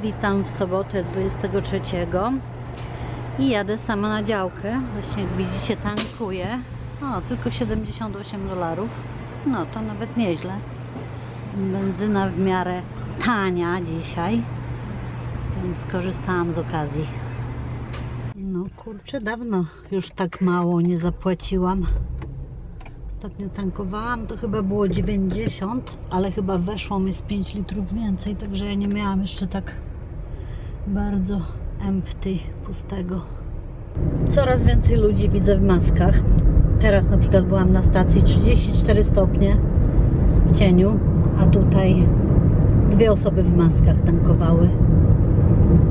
Witam w sobotę 23 i jadę sama na działkę. Właśnie jak widzicie tankuję. O, tylko 78 dolarów. No to nawet nieźle. Benzyna w miarę tania dzisiaj, więc skorzystałam z okazji. No kurczę, dawno już tak mało nie zapłaciłam. Ostatnio tankowałam, to chyba było 90, ale chyba weszło mi z 5 litrów więcej, także ja nie miałam jeszcze tak bardzo empty, pustego. Coraz więcej ludzi widzę w maskach. Teraz na przykład byłam na stacji 34 stopnie w cieniu, a tutaj dwie osoby w maskach tankowały.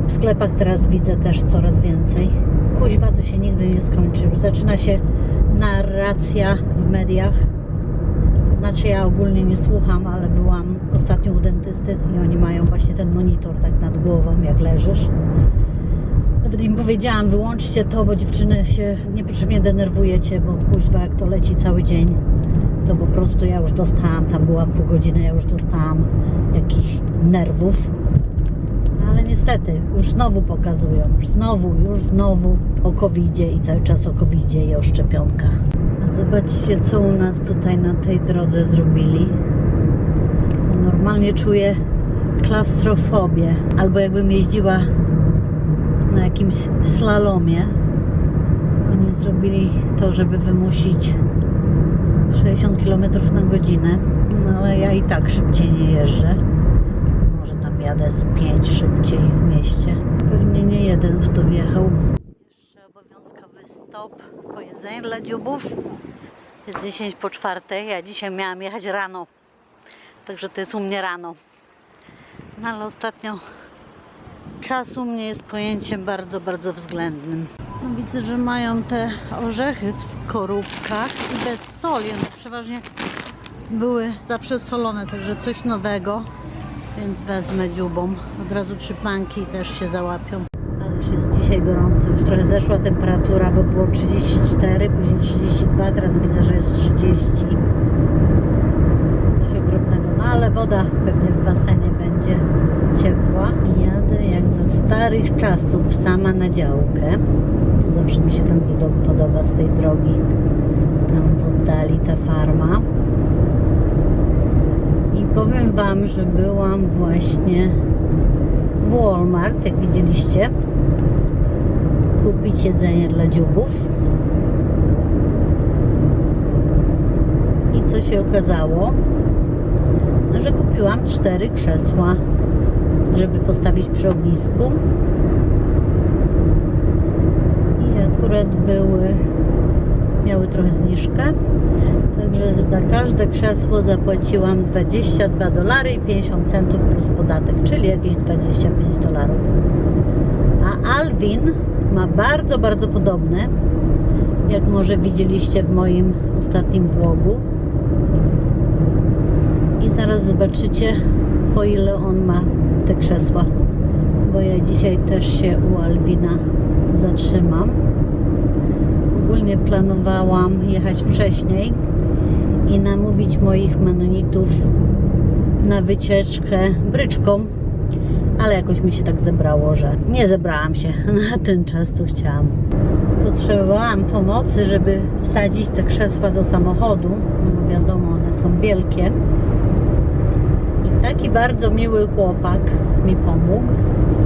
W sklepach teraz widzę też coraz więcej. Kuźwa to się nigdy nie skończy. Już zaczyna się narracja w mediach. Znaczy ja ogólnie nie słucham, ale byłam ostatnio u dentysty i oni mają właśnie ten monitor tak nad głową, jak leżysz. Nawet im powiedziałam, wyłączcie to, bo dziewczyny się niepotrzebnie denerwujecie, bo kuźwa jak to leci cały dzień, to po prostu ja już dostałam, tam byłam pół godziny, ja już dostałam jakichś nerwów. Ale niestety, już znowu pokazują, już znowu, już znowu o covid i cały czas o covid i o szczepionkach. A zobaczcie, co u nas tutaj na tej drodze zrobili. Normalnie czuję klaustrofobię, albo jakbym jeździła na jakimś slalomie. Oni zrobili to, żeby wymusić 60 km na godzinę, no ale ja i tak szybciej nie jeżdżę. Tam jadę z 5 szybciej w mieście. Pewnie nie jeden w to wjechał. Jeszcze obowiązkowy stop, pojedzenie dla dziubów. Jest 10 po czwartej, ja dzisiaj miałam jechać rano. Także to jest u mnie rano. No ale ostatnio czas u mnie jest pojęciem bardzo, bardzo względnym. No, widzę, że mają te orzechy w skorupkach i bez soli. Przeważnie były zawsze solone, także coś nowego, więc wezmę dziubom. Od razu trzypanki też się załapią. Ale jest dzisiaj gorąco, już trochę zeszła temperatura, bo było 34, później 32, teraz widzę, że jest 30. Coś okropnego, no ale woda pewnie w basenie będzie ciepła. Jadę jak za starych czasów sama na działkę. Zawsze mi się ten widok podoba z tej drogi. Tam w oddali ta farma. I powiem Wam, że byłam właśnie w Walmart, jak widzieliście, kupić jedzenie dla dziubów. I co się okazało? Że kupiłam cztery krzesła, żeby postawić przy ognisku. I akurat były, miały trochę zniżkę. Także za każde krzesło zapłaciłam 22 dolary i 50 centów plus podatek, czyli jakieś 25 dolarów. A Alvin ma bardzo, bardzo podobne, jak może widzieliście w moim ostatnim vlogu. I zaraz zobaczycie, po ile on ma te krzesła. Bo ja dzisiaj też się u Alwina zatrzymam. Ogólnie planowałam jechać wcześniej i namówić moich menonitów na wycieczkę bryczką, ale jakoś mi się tak zebrało, że nie zebrałam się na ten czas, co chciałam. Potrzebowałam pomocy, żeby wsadzić te krzesła do samochodu. No wiadomo, one są wielkie. I taki bardzo miły chłopak mi pomógł.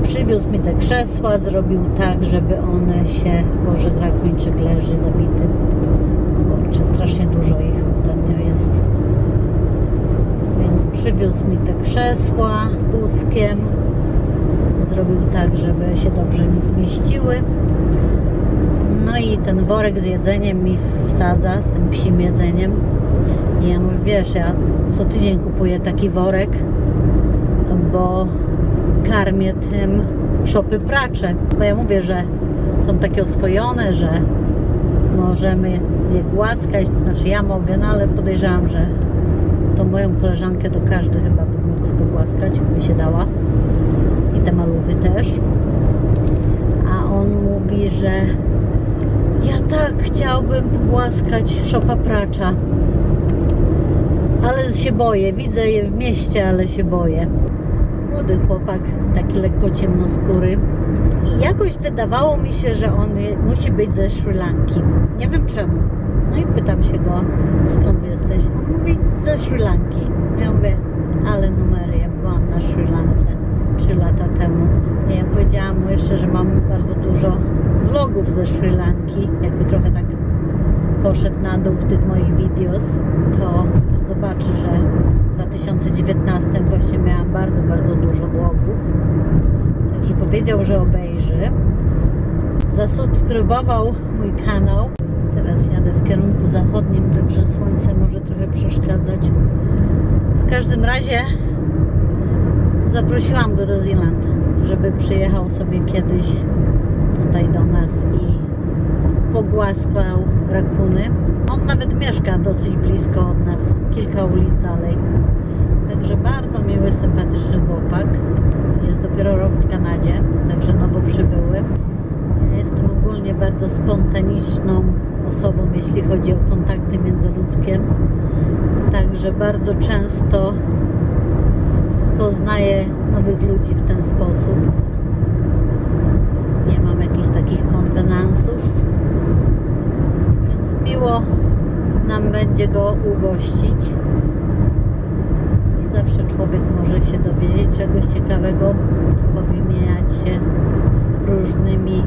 Przywiózł mi te krzesła, zrobił tak, żeby one się... Boże, drakończyk leży zabity. Strasznie dużo ich ostatnio jest. Więc przywiózł mi te krzesła wózkiem. Zrobił tak, żeby się dobrze mi zmieściły. No i ten worek z jedzeniem mi wsadza, z tym psim jedzeniem. I ja mówię, wiesz, ja co tydzień kupuję taki worek, bo karmię tym szopy pracze. Bo ja mówię, że są takie oswojone, że możemy je głaskać, to znaczy ja mogę, no ale podejrzewam, że tą moją koleżankę to każdy chyba mógł pogłaskać, by się dała. I te maluchy też. A on mówi, że ja tak chciałbym pogłaskać szopa pracza. Ale się boję. Widzę je w mieście, ale się boję. Młody chłopak, taki lekko ciemnoskóry. I jakoś wydawało mi się, że on musi być ze Sri Lanki. Nie wiem czemu. No i pytam się go, skąd jesteś? On mówi, ze Sri Lanki. Ja mówię, ale numery, ja byłam na Sri Lance 3 lata temu. I ja powiedziałam mu jeszcze, że mam bardzo dużo vlogów ze Sri Lanki. Jakby trochę tak poszedł na dół w tych moich videos, to zobaczy, że w 2019 właśnie miałam bardzo, dużo vlogów. Także powiedział, że obejrzy. Zasubskrybował mój kanał. Teraz jadę w kierunku zachodnim, także słońce może trochę przeszkadzać. W każdym razie zaprosiłam go do Zealand, żeby przyjechał sobie kiedyś tutaj do nas i pogłaskał rakuny. On nawet mieszka dosyć blisko od nas, kilka ulic dalej. Także bardzo miły, sympatyczny chłopak. Jest dopiero rok w Kanadzie, także nowo przybyły. Ja jestem ogólnie bardzo spontaniczną osobą, jeśli chodzi o kontakty międzyludzkie. Także bardzo często poznaję nowych ludzi w ten sposób. Nie mam jakichś takich konwenansów, więc miło nam będzie go ugościć. Zawsze człowiek może się dowiedzieć czegoś ciekawego, powymieniać się różnymi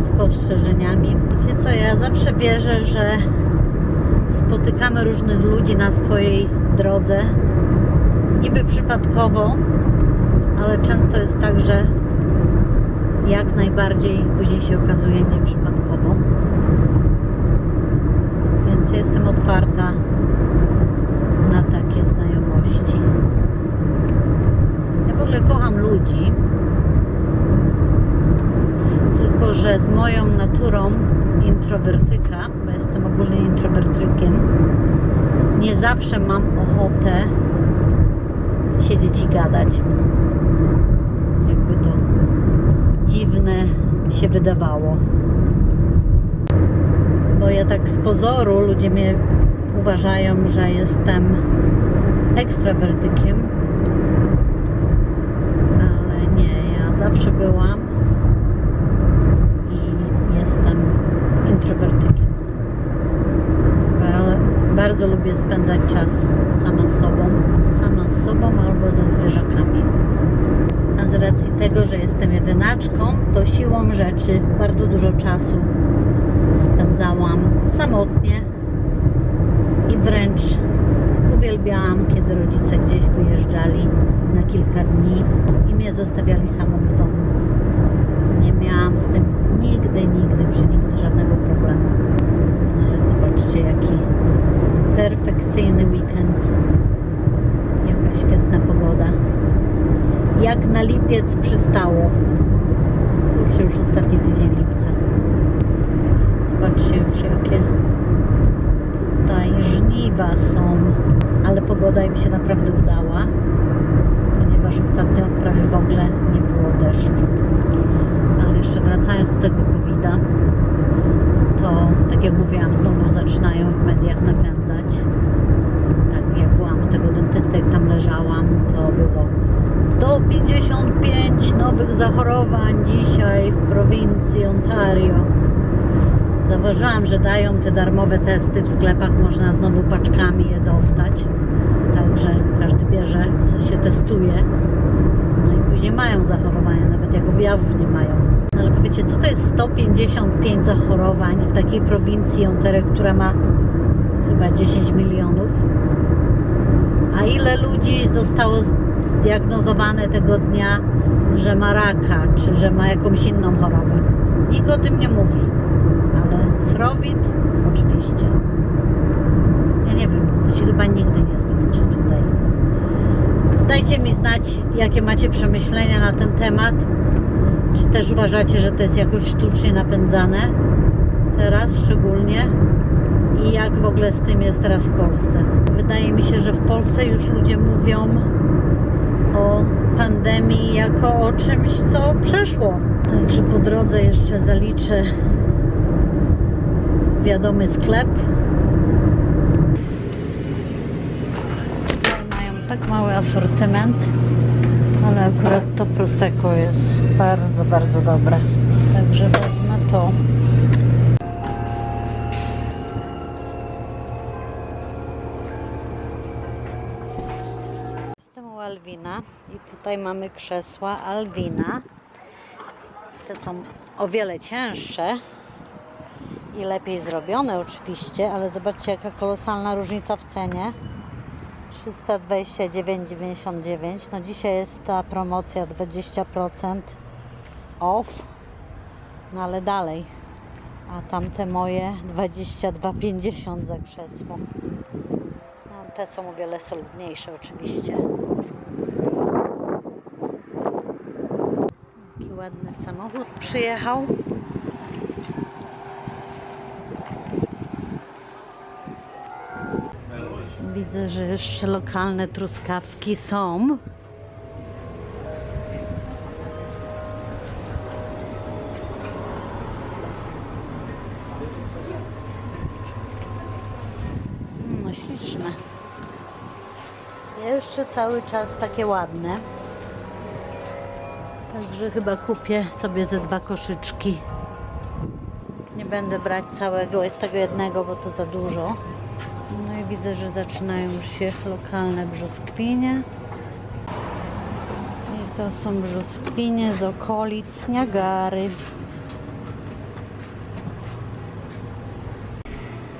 spostrzeżeniami. Wiecie co, ja zawsze wierzę, że spotykamy różnych ludzi na swojej drodze, niby przypadkowo, ale często jest tak, że jak najbardziej później się okazuje nieprzypadkowo. Więc jestem otwarta na takie znajomości. Ja w ogóle kocham ludzi, tylko że z moją naturą introwertyka, bo jestem ogólnie introwertrykiem, nie zawsze mam ochotę siedzieć i gadać. Jakby to dziwne się wydawało. Bo ja tak z pozoru ludzie mnie uważają, że jestem ekstrawertykiem. Ale nie, ja zawsze byłam i jestem introwertykiem. Ba- Bardzo lubię spędzać czas sama z sobą, sama z sobą albo ze zwierzakami. A z racji tego, że jestem jedynaczką, to siłą rzeczy bardzo dużo czasu spędzałam samotnie i wręcz uwielbiałam, kiedy rodzice gdzieś wyjeżdżali na kilka dni i mnie zostawiali samą w domu. Nie miałam z tym nigdy, nigdy, przenigdy żadnego problemu. Ale zobaczcie, jaki perfekcyjny weekend. Jaka świetna pogoda. Jak na lipiec przystało. Kurczę, już ostatni tydzień lipca. Zobaczcie już jakie tutaj żniwa są. Ale pogoda im się naprawdę udała, ponieważ ostatnio prawie w ogóle nie było deszczu. Ale jeszcze wracając do tego covid to tak jak mówiłam, znowu zaczynają w mediach napędzać. Tak jak byłam u tego dentysty, jak tam leżałam, to było 155 nowych zachorowań dzisiaj w prowincji Ontario. Zauważyłam, że dają te darmowe testy w sklepach, można znowu paczkami je dostać. Także każdy bierze, się testuje. No i później mają zachorowania, nawet jak objawów nie mają. No ale powiecie, co to jest 155 zachorowań w takiej prowincji Ontario, która ma chyba 10 milionów? A ile ludzi zostało zdiagnozowane tego dnia, że ma raka, czy że ma jakąś inną chorobę? Nikt o tym nie mówi. Ale srowit? Oczywiście. Ja nie wiem, to się chyba nigdy nie skończy tutaj. Dajcie mi znać, jakie macie przemyślenia na ten temat. Czy też uważacie, że to jest jakoś sztucznie napędzane? Teraz szczególnie. I jak w ogóle z tym jest teraz w Polsce? Wydaje mi się, że w Polsce już ludzie mówią o pandemii jako o czymś, co przeszło. Także po drodze jeszcze zaliczę wiadomy sklep. Tutaj mają tak mały asortyment. Ale akurat to prosecco jest bardzo, bardzo dobre. Także wezmę to. Jestem u Alwina i tutaj mamy krzesła Alwina. Te są o wiele cięższe i lepiej zrobione oczywiście, ale zobaczcie jaka kolosalna różnica w cenie. 329,99. No dzisiaj jest ta promocja 20% off. No ale dalej. A tamte moje 22,50 za krzesło. No, te są o wiele solidniejsze oczywiście. Jaki ładny samochód przyjechał. Widzę, że jeszcze lokalne truskawki są. No śliczne. Jeszcze cały czas takie ładne. Także chyba kupię sobie ze dwa koszyczki. Nie będę brać całego tego jednego, bo to za dużo. No i widzę, że zaczynają już się lokalne brzoskwinie. I to są brzoskwinie z okolic Niagary.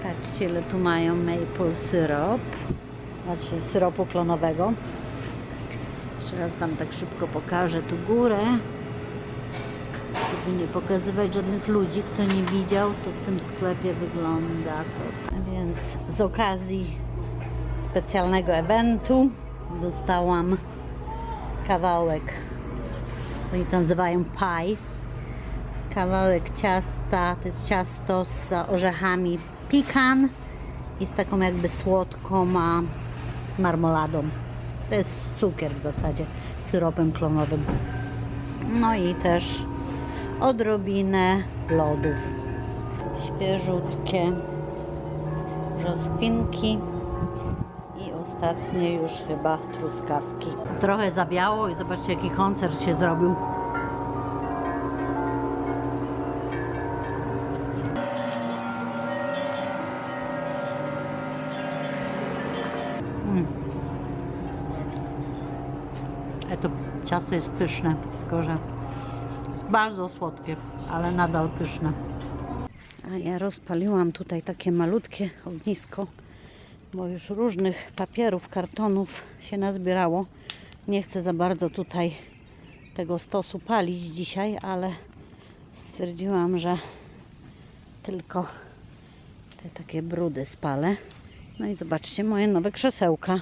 Patrzcie, ile tu mają maple syrop. Znaczy syropu klonowego. Jeszcze raz Wam tak szybko pokażę tu górę. Żeby nie pokazywać żadnych ludzi, kto nie widział, to w tym sklepie wygląda to. Więc z okazji specjalnego eventu dostałam kawałek, oni to nazywają pie, kawałek ciasta, to jest ciasto z orzechami pikan i z taką jakby słodką marmoladą. To jest cukier w zasadzie, z syropem klonowym. No i też odrobinę lodów. Świeżutkie brzoskwinki i ostatnie już chyba truskawki. Trochę zawiało i zobaczcie jaki koncert się zrobił. Mm. E, to ciasto jest pyszne, tylko że jest bardzo słodkie, ale nadal pyszne. A ja rozpaliłam tutaj takie malutkie ognisko, bo już różnych papierów, kartonów się nazbierało. Nie chcę za bardzo tutaj tego stosu palić dzisiaj, ale stwierdziłam, że tylko te takie brudy spalę. No i zobaczcie moje nowe krzesełka.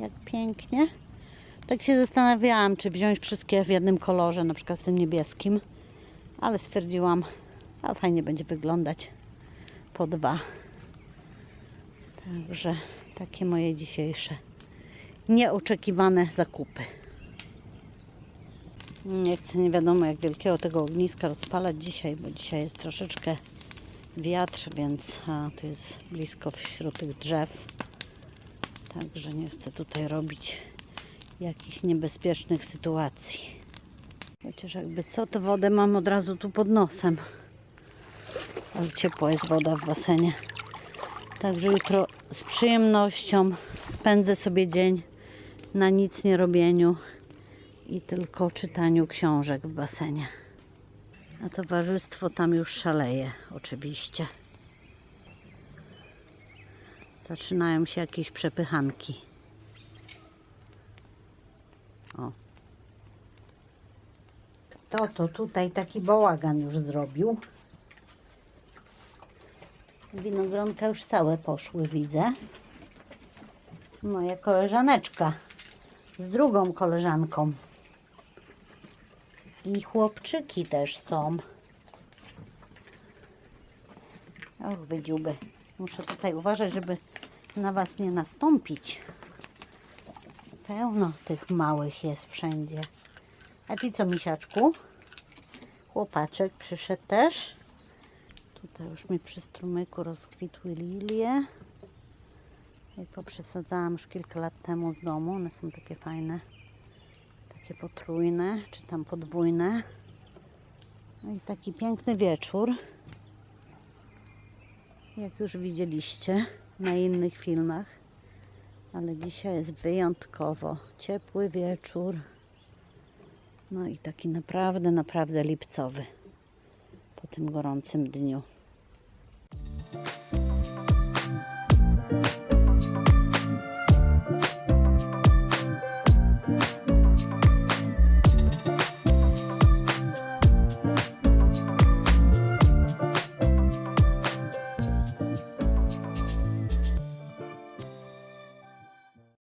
Jak pięknie. Tak się zastanawiałam, czy wziąć wszystkie w jednym kolorze, na przykład w tym niebieskim, ale stwierdziłam, a fajnie będzie wyglądać po dwa. Także takie moje dzisiejsze nieoczekiwane zakupy. Nie chcę nie wiadomo jak wielkiego tego ogniska rozpalać dzisiaj, bo dzisiaj jest troszeczkę wiatr, więc a, jest blisko wśród tych drzew. Także nie chcę tutaj robić jakichś niebezpiecznych sytuacji. Chociaż jakby co, to wodę mam od razu tu pod nosem. Ale ciepła jest woda w basenie. Także jutro z przyjemnością spędzę sobie dzień na nic nie robieniu i tylko czytaniu książek w basenie. A towarzystwo tam już szaleje, oczywiście. Zaczynają się jakieś przepychanki. O. To, to tutaj taki bałagan już zrobił. Winogronka już całe poszły, widzę. Moja koleżaneczka z drugą koleżanką. I chłopczyki też są. Och, wydziuby. Muszę tutaj uważać, żeby na Was nie nastąpić. Pełno tych małych jest wszędzie. A Ty co, misiaczku? Chłopaczek przyszedł też. Tutaj już mi przy strumyku rozkwitły lilie. I poprzesadzałam już kilka lat temu z domu. One są takie fajne. Takie potrójne, czy tam podwójne. No i taki piękny wieczór. Jak już widzieliście na innych filmach. Ale dzisiaj jest wyjątkowo ciepły wieczór. No i taki naprawdę, naprawdę lipcowy po tym gorącym dniu.